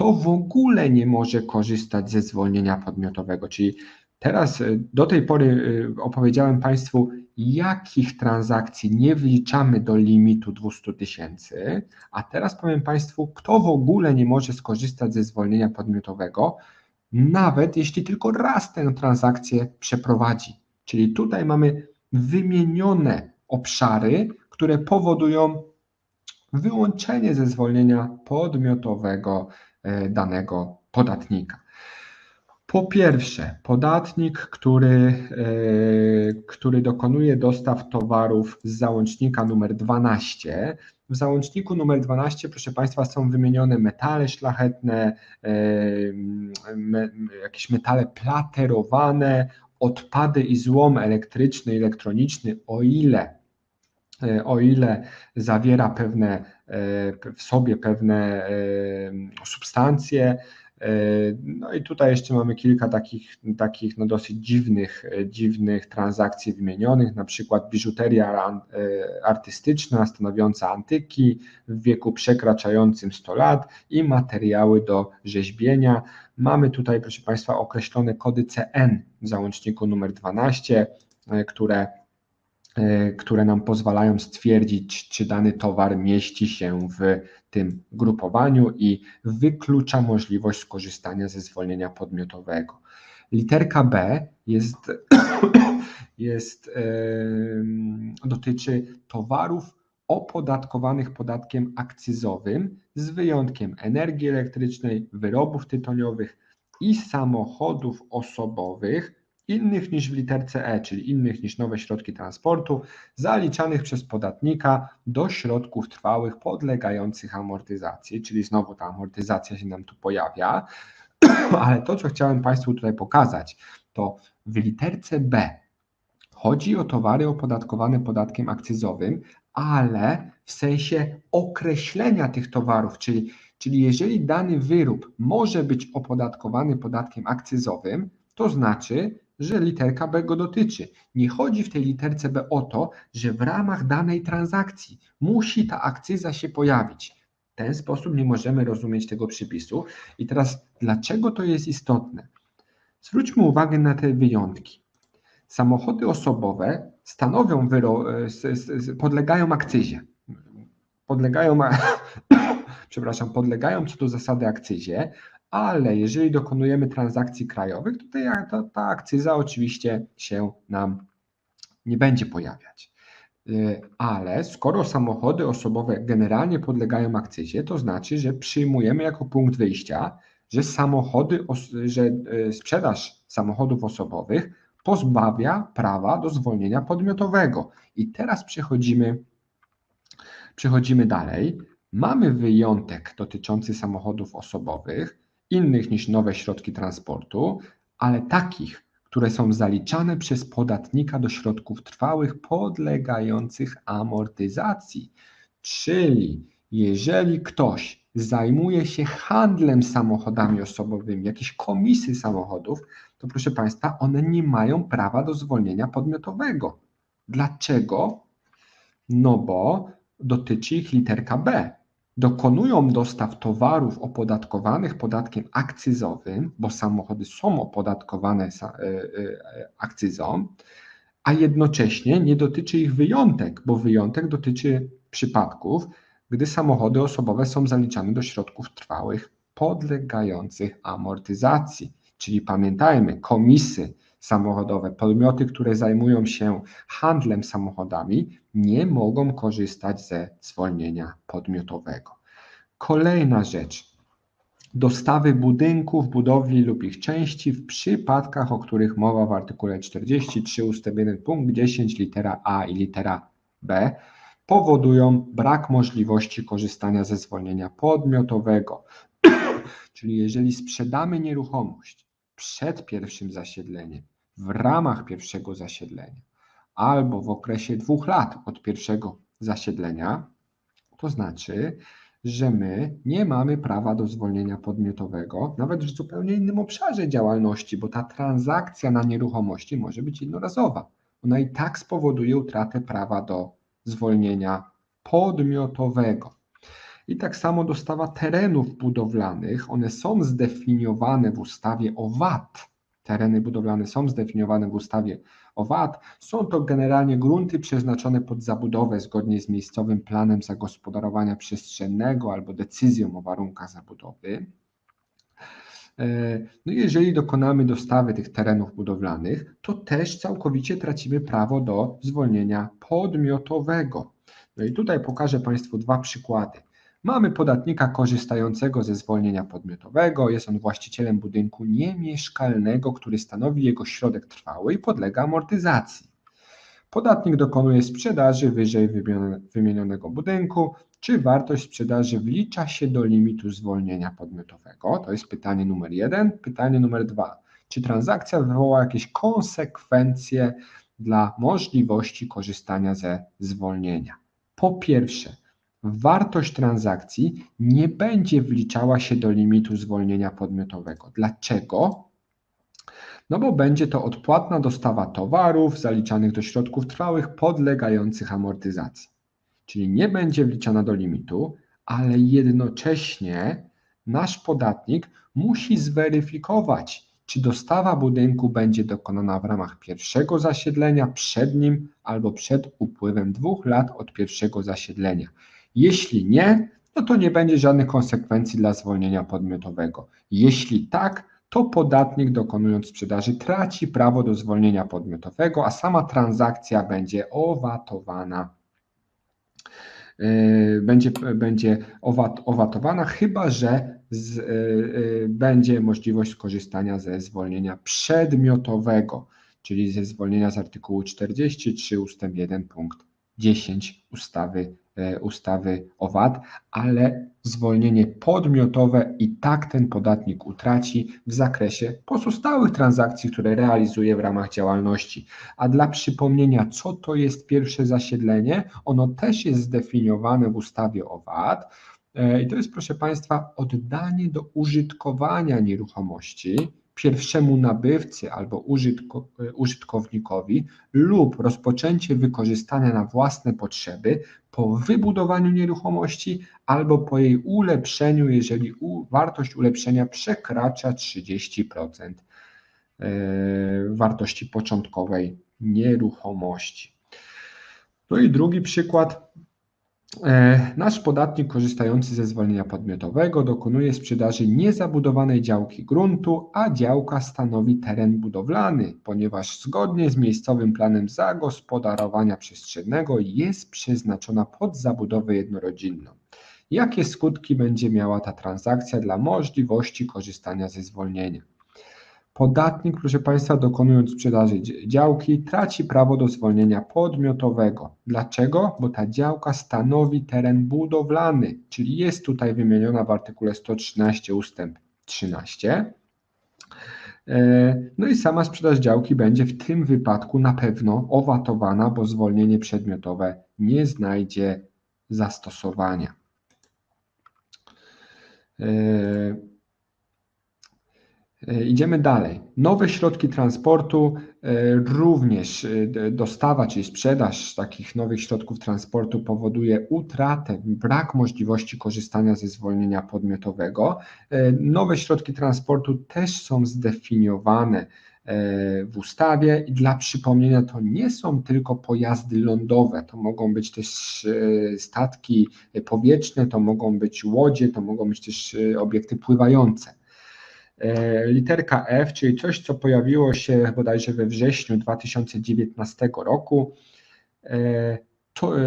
kto w ogóle nie może korzystać ze zwolnienia podmiotowego. Czyli teraz y, do tej pory y, opowiedziałem Państwu, jakich transakcji nie wliczamy do limitu 200 tysięcy, a teraz powiem Państwu, kto w ogóle nie może skorzystać ze zwolnienia podmiotowego, nawet jeśli tylko raz tę transakcję przeprowadzi. Czyli tutaj mamy wymienione obszary, które powodują wyłączenie ze zwolnienia podmiotowego danego podatnika. Po pierwsze, podatnik, który, e, który dokonuje dostaw towarów z załącznika numer 12. W załączniku numer 12, proszę Państwa, są wymienione metale szlachetne, e, jakieś metale platerowane, odpady i złom elektryczny, elektroniczny, o ile E, o ile zawiera pewne e, w sobie pewne e, substancje. No i tutaj jeszcze mamy kilka takich, takich no dosyć dziwnych, dziwnych transakcji wymienionych, na przykład biżuteria artystyczna stanowiąca antyki w wieku przekraczającym 100 lat i materiały do rzeźbienia. Mamy tutaj, proszę Państwa, określone kody CN w załączniku numer 12, które E, które nam pozwalają stwierdzić, czy dany towar mieści się w tym grupowaniu i wyklucza możliwość skorzystania ze zwolnienia podmiotowego. Literka B jest, jest, dotyczy towarów opodatkowanych podatkiem akcyzowym z wyjątkiem energii elektrycznej, wyrobów tytoniowych i samochodów osobowych innych niż w literce E, czyli innych niż nowe środki transportu, zaliczanych przez podatnika do środków trwałych podlegających amortyzacji, czyli znowu ta amortyzacja się nam tu pojawia, ale to, co chciałem Państwu tutaj pokazać, to w literce B chodzi o towary opodatkowane podatkiem akcyzowym, ale w sensie określenia tych towarów, czyli, czyli jeżeli dany wyrób może być opodatkowany podatkiem akcyzowym, to znaczy, że literka B go dotyczy. Nie chodzi w tej literce B o to, że w ramach danej transakcji musi ta akcyza się pojawić. W ten sposób nie możemy rozumieć tego przypisu. I teraz, dlaczego to jest istotne? Zwróćmy uwagę na te wyjątki. Samochody osobowe stanowią wyro, podlegają akcyzie. Podlegają, przepraszam, podlegają co do zasady akcyzie, ale jeżeli dokonujemy transakcji krajowych, to ta, ta akcyza oczywiście się nam nie będzie pojawiać. Y, ale skoro samochody osobowe generalnie podlegają akcyzie, to znaczy, że przyjmujemy jako punkt wyjścia, że samochody, że y, sprzedaż samochodów osobowych pozbawia prawa do zwolnienia podmiotowego. I teraz przechodzimy, przechodzimy dalej. Mamy wyjątek dotyczący samochodów osobowych, innych niż nowe środki transportu, ale takich, które są zaliczane przez podatnika do środków trwałych podlegających amortyzacji. Czyli jeżeli ktoś zajmuje się handlem samochodami osobowymi, jakieś komisy samochodów, to proszę Państwa, one nie mają prawa do zwolnienia podmiotowego. Dlaczego? No bo dotyczy ich literka B dokonują dostaw towarów opodatkowanych podatkiem akcyzowym, bo samochody są opodatkowane e, e, akcyzą, a jednocześnie nie dotyczy ich wyjątek, bo wyjątek dotyczy przypadków, gdy samochody osobowe są zaliczane do środków trwałych podlegających amortyzacji. Czyli pamiętajmy, komisy samochodowe, podmioty, które zajmują się handlem samochodami, nie mogą korzystać ze zwolnienia podmiotowego. Kolejna rzecz. Dostawy budynków, budowli lub ich części w przypadkach, o których mowa w artykule 43 ust. 1 punkt 10 litera A i litera B powodują brak możliwości korzystania ze zwolnienia podmiotowego. Czyli jeżeli sprzedamy nieruchomość przed pierwszym zasiedleniem, w ramach pierwszego zasiedlenia, albo w okresie dwóch lat od pierwszego zasiedlenia, to znaczy, że my nie mamy prawa do zwolnienia podmiotowego, nawet w zupełnie innym obszarze działalności, bo ta transakcja na nieruchomości może być jednorazowa. Ona i tak spowoduje utratę prawa do zwolnienia podmiotowego. I tak samo dostawa terenów budowlanych, one są zdefiniowane w ustawie o VAT. Tereny budowlane są zdefiniowane w ustawie o VAT. Są to generalnie grunty przeznaczone pod zabudowę zgodnie z miejscowym planem zagospodarowania przestrzennego albo decyzją o warunkach zabudowy. E, no jeżeli dokonamy dostawy tych terenów budowlanych, to też całkowicie tracimy prawo do zwolnienia podmiotowego. No i tutaj pokażę Państwu dwa przykłady. Mamy podatnika korzystającego ze zwolnienia podmiotowego. Jest on właścicielem budynku niemieszkalnego, który stanowi jego środek trwały i podlega amortyzacji. Podatnik dokonuje sprzedaży wyżej wymienionego budynku. Czy wartość sprzedaży wlicza się do limitu zwolnienia podmiotowego? To jest pytanie numer jeden. Pytanie numer dwa. Czy transakcja wywoła jakieś konsekwencje dla możliwości korzystania ze zwolnienia? Po pierwsze, wartość transakcji nie będzie wliczała się do limitu zwolnienia podmiotowego. Dlaczego? No bo będzie to odpłatna dostawa towarów zaliczanych do środków trwałych podlegających amortyzacji. Czyli nie będzie wliczana do limitu, ale jednocześnie nasz podatnik musi zweryfikować, czy dostawa budynku będzie dokonana w ramach pierwszego zasiedlenia, przed nim albo przed upływem dwóch lat od pierwszego zasiedlenia. Jeśli nie, no to nie będzie żadnych konsekwencji dla zwolnienia podmiotowego. Jeśli tak, to podatnik dokonując sprzedaży traci prawo do zwolnienia podmiotowego, a sama transakcja będzie owatowana. Yy, będzie, będzie owat, owatowana, chyba że z, yy, będzie możliwość skorzystania ze zwolnienia przedmiotowego, czyli ze zwolnienia z artykułu 43 ust. 1 punkt 10 ustawy ustawy o VAT, ale zwolnienie podmiotowe i tak ten podatnik utraci w zakresie pozostałych transakcji, które realizuje w ramach działalności. A dla przypomnienia, co to jest pierwsze zasiedlenie, ono też jest zdefiniowane w ustawie o VAT. E, I to jest, proszę Państwa, oddanie do użytkowania nieruchomości pierwszemu nabywcy albo użytko, użytkownikowi lub rozpoczęcie wykorzystania na własne potrzeby po wybudowaniu nieruchomości albo po jej ulepszeniu, jeżeli wartość ulepszenia przekracza 30% e, wartości początkowej nieruchomości. No i drugi przykład E, nasz podatnik korzystający ze zwolnienia podmiotowego dokonuje sprzedaży niezabudowanej działki gruntu, a działka stanowi teren budowlany, ponieważ zgodnie z miejscowym planem zagospodarowania przestrzennego jest przeznaczona pod zabudowę jednorodzinną. Jakie skutki będzie miała ta transakcja dla możliwości korzystania ze zwolnienia? Podatnik, proszę Państwa, dokonując sprzedaży działki, traci prawo do zwolnienia podmiotowego. Dlaczego? Bo ta działka stanowi teren budowlany, czyli jest tutaj wymieniona w artykule 113 ustęp 13. E, no i sama sprzedaż działki będzie w tym wypadku na pewno owatowana, bo zwolnienie przedmiotowe nie znajdzie zastosowania. E, idziemy dalej. Nowe środki transportu, e, również e, dostawa, czyli sprzedaż takich nowych środków transportu powoduje utratę, brak możliwości korzystania ze zwolnienia podmiotowego. Nowe środki transportu też są zdefiniowane w ustawie i dla przypomnienia to nie są tylko pojazdy lądowe, to mogą być też statki powietrzne, to mogą być łodzie, to mogą być też obiekty pływające. E, literka F, czyli coś, co pojawiło się bodajże we wrześniu 2019 roku, e, to, e,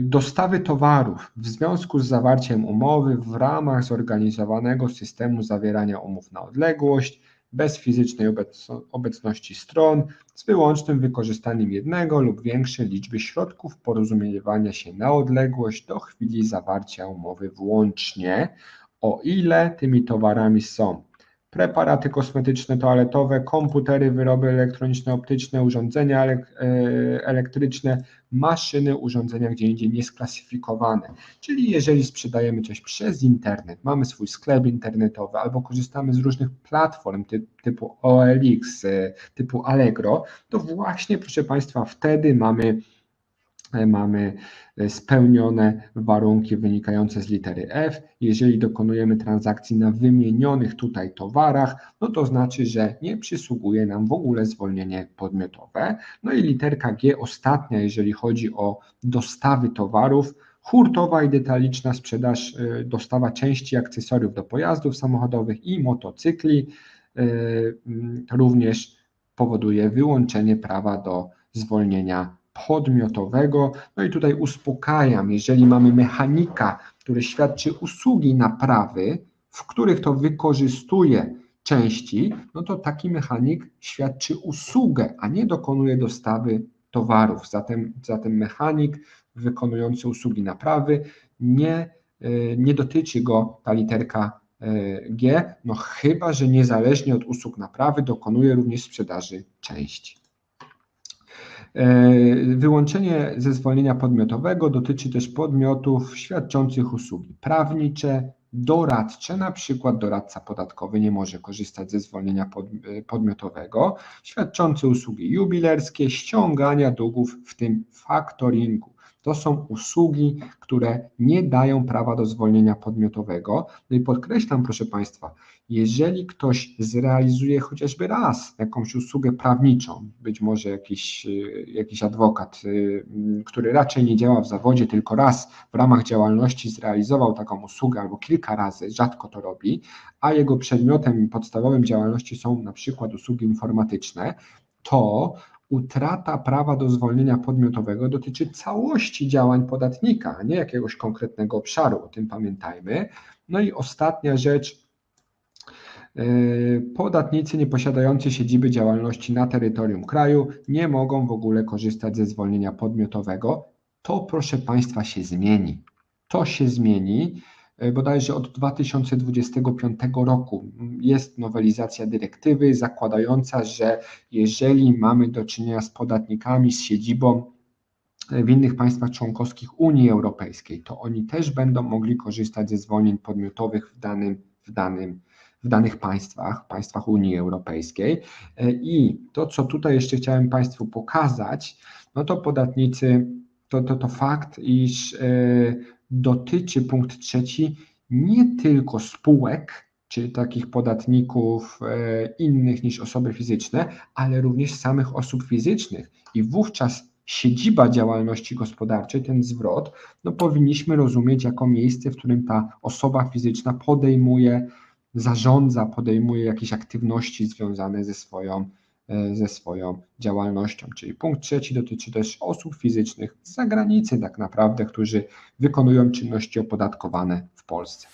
dostawy towarów w związku z zawarciem umowy w ramach zorganizowanego systemu zawierania umów na odległość, bez fizycznej obecności stron, z wyłącznym wykorzystaniem jednego lub większej liczby środków porozumiewania się na odległość do chwili zawarcia umowy włącznie, o ile tymi towarami są preparaty kosmetyczne, toaletowe, komputery, wyroby elektroniczne, optyczne, urządzenia e, elektryczne, maszyny, urządzenia gdzie indziej niesklasyfikowane. Czyli jeżeli sprzedajemy coś przez internet, mamy swój sklep internetowy albo korzystamy z różnych platform typu OLX, e, typu Allegro, to właśnie, proszę Państwa, wtedy mamy mamy e, spełnione warunki wynikające z litery F. Jeżeli dokonujemy transakcji na wymienionych tutaj towarach, no to znaczy, że nie przysługuje nam w ogóle zwolnienie podmiotowe. No i literka G ostatnia, jeżeli chodzi o dostawy towarów, hurtowa i detaliczna sprzedaż, y, dostawa części akcesoriów do pojazdów samochodowych i motocykli również powoduje wyłączenie prawa do zwolnienia podmiotowego. No i tutaj uspokajam, jeżeli mamy mechanika, który świadczy usługi naprawy, w których to wykorzystuje części, no to taki mechanik świadczy usługę, a nie dokonuje dostawy towarów. Zatem, zatem mechanik wykonujący usługi naprawy nie, y, nie dotyczy go ta literka y, G, no chyba, że niezależnie od usług naprawy dokonuje również sprzedaży części. Y, Wyłączenie ze zwolnienia podmiotowego dotyczy też podmiotów świadczących usługi prawnicze, doradcze, na przykład doradca podatkowy nie może korzystać ze zwolnienia pod, podmiotowego, świadczący usługi jubilerskie, ściągania długów, w tym faktoringu. To są usługi, które nie dają prawa do zwolnienia podmiotowego. No i podkreślam, proszę Państwa, jeżeli ktoś zrealizuje chociażby raz jakąś usługę prawniczą, być może jakiś, jakiś adwokat, y, który raczej nie działa w zawodzie, tylko raz w ramach działalności zrealizował taką usługę albo kilka razy, rzadko to robi, a jego przedmiotem podstawowym działalności są na przykład usługi informatyczne, to utrata prawa do zwolnienia podmiotowego dotyczy całości działań podatnika, a nie jakiegoś konkretnego obszaru, o tym pamiętajmy. No i ostatnia rzecz, yy, Podatnicy nieposiadający siedziby działalności na terytorium kraju nie mogą w ogóle korzystać ze zwolnienia podmiotowego. To, proszę Państwa, się zmieni. To się zmieni E, bodajże od 2025 roku jest nowelizacja dyrektywy zakładająca, że jeżeli mamy do czynienia z podatnikami z siedzibą e, w innych państwach członkowskich Unii Europejskiej, to oni też będą mogli korzystać ze zwolnień podmiotowych w danym, w danym w danych państwach, państwach Unii Europejskiej. E, I to, co tutaj jeszcze chciałem Państwu pokazać, no to podatnicy, to, to, to fakt, iż dotyczy punkt trzeci nie tylko spółek, czy takich podatników e, innych niż osoby fizyczne, ale również samych osób fizycznych. I wówczas siedziba działalności gospodarczej, ten zwrot, no powinniśmy rozumieć jako miejsce, w którym ta osoba fizyczna podejmuje, zarządza, podejmuje jakieś aktywności związane ze swoją ze swoją działalnością. Czyli punkt trzeci dotyczy też osób fizycznych z zagranicy, tak naprawdę, którzy wykonują czynności opodatkowane w Polsce.